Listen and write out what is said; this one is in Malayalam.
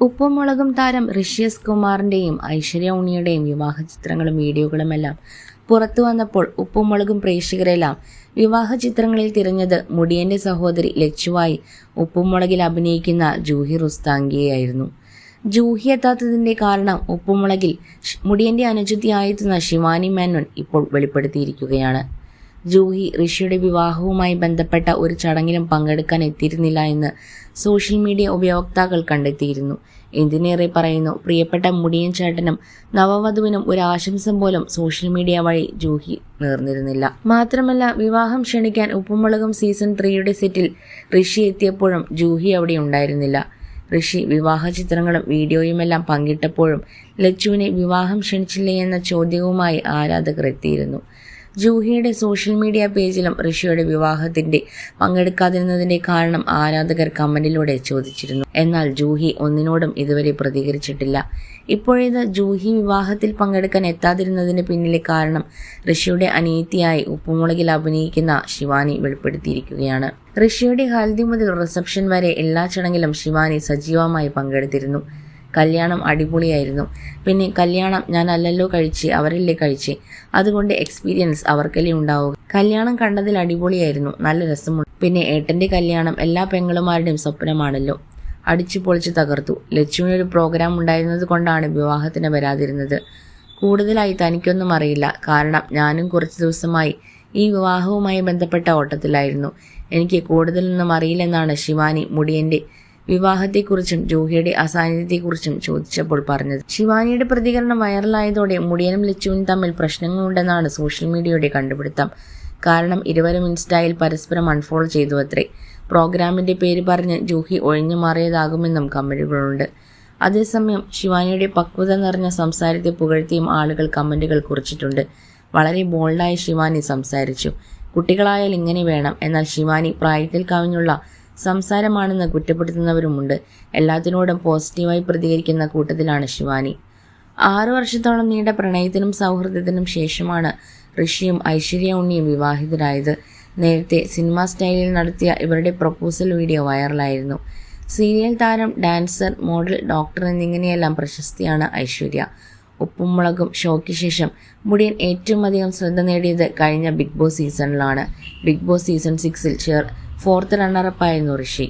ഉപ്പും മുളകും താരം ഋഷ്യസ് കുമാറിന്റെയും ഐശ്വര്യ ഉണ്ണിയുടെയും വിവാഹ ചിത്രങ്ങളും വീഡിയോകളുമെല്ലാം പുറത്തു വന്നപ്പോൾ ഉപ്പുമുളകും പ്രേക്ഷകരെല്ലാം വിവാഹ ചിത്രങ്ങളിൽ തിരഞ്ഞത് മുടിയന്റെ സഹോദരി ലച്ചുവായി ഉപ്പുമുളകിൽ അഭിനയിക്കുന്ന ജൂഹി റുസ്താങ്കിയായിരുന്നു ജൂഹി എത്താത്തതിന്റെ കാരണം ഉപ്പുമുളകിൽ മുടിയന്റെ അനുജത്തിയായെത്തുന്ന ശിവാനി മേനോൻ ഇപ്പോൾ വെളിപ്പെടുത്തിയിരിക്കുകയാണ്. ജൂഹി ഋഷിയുടെ വിവാഹവുമായി ബന്ധപ്പെട്ട ഒരു ചടങ്ങിലും പങ്കെടുക്കാൻ എത്തിയിരുന്നില്ല എന്ന് സോഷ്യൽ മീഡിയ ഉപയോക്താക്കൾ കണ്ടെത്തിയിരുന്നു. എന്തിനേറെ പറയുന്നു പ്രിയപ്പെട്ട മുടിയൻ ചേട്ടനും നവവധുവിനും ഒരു ആശംസ പോലും സോഷ്യൽ മീഡിയ വഴി ജൂഹി നേർന്നിരുന്നില്ല. മാത്രമല്ല വിവാഹം ക്ഷണിക്കാൻ ഉപ്പുമുളകും സീസൺ ത്രീയുടെ സെറ്റിൽ ഋഷി എത്തിയപ്പോഴും ജൂഹി അവിടെ ഉണ്ടായിരുന്നില്ല. ഋഷി വിവാഹ ചിത്രങ്ങളും വീഡിയോയുമെല്ലാം പങ്കിട്ടപ്പോഴും ലച്ചുവിനെ വിവാഹം ക്ഷണിച്ചില്ലേ എന്ന ചോദ്യവുമായി ആരാധകർ എത്തിയിരുന്നു. ജൂഹിയുടെ സോഷ്യൽ മീഡിയ പേജിലും ഋഷിയുടെ വിവാഹത്തിന്റെ പങ്കെടുക്കാതിരുന്നതിന്റെ കാരണം ആരാധകർ കമന്റിലൂടെ ചോദിച്ചിരുന്നു. എന്നാൽ ജൂഹി ഒന്നിനോടും ഇതുവരെ പ്രതികരിച്ചിട്ടില്ല. ഇപ്പോഴേത് ജൂഹി വിവാഹത്തിൽ പങ്കെടുക്കാൻ എത്താതിരുന്നതിന് പിന്നിലെ കാരണം ഋഷിയുടെ അനീതിയായി ഉപ്പുമുളകിൽ അഭിനയിക്കുന്ന ശിവാനി വെളിപ്പെടുത്തിയിരിക്കുകയാണ്. ഋഷിയുടെ ഹൽദി മുതൽ റിസപ്ഷൻ വരെ എല്ലാ ചടങ്ങിലും ശിവാനി സജീവമായി പങ്കെടുത്തിരുന്നു. കല്യാണം അടിപൊളിയായിരുന്നു. പിന്നെ കല്യാണം ഞാൻ അല്ലല്ലോ കഴിച്ച് അവരല്ലേ കഴിച്ച്. അതുകൊണ്ട് എക്സ്പീരിയൻസ് അവർക്കല്ലേ ഉണ്ടാവുക. കല്യാണം കണ്ടതിൽ അടിപൊളിയായിരുന്നു നല്ല രസമുണ്ട്. പിന്നെ ഏട്ടന്റെ കല്യാണം എല്ലാ പെങ്ങളുമാരുടെയും സ്വപ്നമാണല്ലോ. അടിച്ചു പൊളിച്ച് തകർത്തു. ലച്ചുവിനൊരു പ്രോഗ്രാം ഉണ്ടായിരുന്നത് കൊണ്ടാണ് വിവാഹത്തിന് വരാതിരുന്നത്. കൂടുതലായി തനിക്കൊന്നും അറിയില്ല. കാരണം ഞാനും കുറച്ച് ദിവസമായി ഈ വിവാഹവുമായി ബന്ധപ്പെട്ട ഓട്ടത്തിലായിരുന്നു. എനിക്ക് കൂടുതലൊന്നും അറിയില്ലെന്നാണ് ശിവാനി മുടിയന്റെ വിവാഹത്തെക്കുറിച്ചും ജോഹിയുടെ അസാന്നിധ്യത്തെക്കുറിച്ചും ചോദിച്ചപ്പോൾ പറഞ്ഞത്. ശിവാനിയുടെ പ്രതികരണം വൈറലായതോടെ മുടിയനും ലച്ചുവിനും തമ്മിൽ പ്രശ്നങ്ങളുണ്ടെന്നാണ് സോഷ്യൽ മീഡിയയുടെ കണ്ടുപിടുത്തം. കാരണം ഇരുവരും ഇൻസ്റ്റയിൽ പരസ്പരം അൺഫോളോ ചെയ്തു അത്രേ പ്രോഗ്രാമിന്റെ പേര് പറഞ്ഞ് ജൂഹി ഒഴിഞ്ഞു മാറിയതാകുമെന്നും കമന്റുകളുണ്ട്. അതേസമയം ശിവാനിയുടെ പക്വത നിറഞ്ഞ സംസാരത്തെ പുകഴ്ത്തിയും ആളുകൾ കമന്റുകൾ കുറിച്ചിട്ടുണ്ട്. വളരെ ബോൾഡായി ശിവാനി സംസാരിച്ചു. കുട്ടികളായാൽ ഇങ്ങനെ വേണം. എന്നാൽ ശിവാനി പ്രായത്തിൽ കവിഞ്ഞുള്ള സംസാരമാണെന്ന് കുറ്റപ്പെടുത്തുന്നവരുമുണ്ട്. എല്ലാത്തിനോടും പോസിറ്റീവായി പ്രതികരിക്കുന്ന കൂട്ടത്തിലാണ് ശിവാനി. ആറു വർഷത്തോളം നീണ്ട പ്രണയത്തിനും സൗഹൃദത്തിനും ശേഷമാണ് ഋഷിയും ഐശ്വര്യ ഉണ്ണിയും വിവാഹിതരായത്. നേരത്തെ സിനിമാ സ്റ്റൈലിൽ നടത്തിയ ഇവരുടെ പ്രപ്പോസൽ വീഡിയോ വൈറലായിരുന്നു. സീരിയൽ താരം ഡാൻസർ മോഡൽ ഡോക്ടർ എന്നിങ്ങനെയെല്ലാം പ്രശസ്തിയാണ് ഐശ്വര്യ. ഉപ്പും മുളകും ഷോയ്ക്ക് ശേഷം മുടിയൻ ഏറ്റവും അധികം ശ്രദ്ധ നേടിയത് കഴിഞ്ഞ ബിഗ് ബോസ് സീസണിലാണ്. ബിഗ് ബോസ് സീസൺ സിക്സിൽ ചേർ ഫോർത്ത് റണ്ണറപ്പായിരുന്നു ഋഷി.